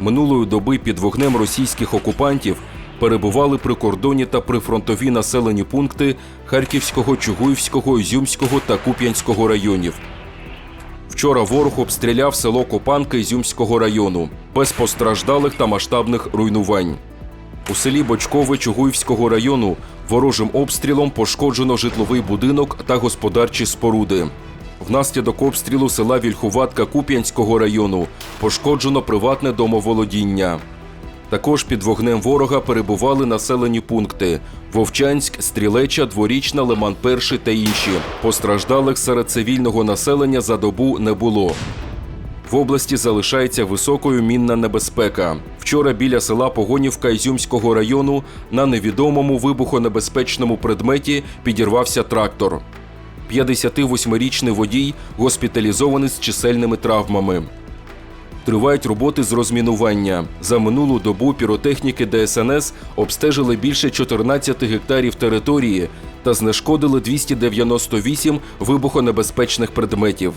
минулої доби під вогнем російських окупантів перебували прикордонні та прифронтові населені пункти Харківського, Чугуївського, Ізюмського та Куп'янського районів. Вчора ворог обстріляв село Копанки Ізюмського району без постраждалих та масштабних руйнувань. У селі Бочкове Чугуївського району ворожим обстрілом пошкоджено житловий будинок та господарчі споруди. Внаслідок обстрілу села Вільхуватка Куп'янського району пошкоджено приватне домоволодіння. Також під вогнем ворога перебували населені пункти: Вовчанськ, Стрілеча, Дворічна, Лиман Перший та інші. Постраждалих серед цивільного населення за добу не було. В області залишається високою мінна небезпека. Вчора біля села Погонівка Ізюмського району на невідомому вибухонебезпечному предметі підірвався трактор. 58-річний водій госпіталізований з чисельними травмами. Тривають роботи з розмінування. За минулу добу піротехніки ДСНС обстежили більше 14 гектарів території та знешкодили 298 вибухонебезпечних предметів.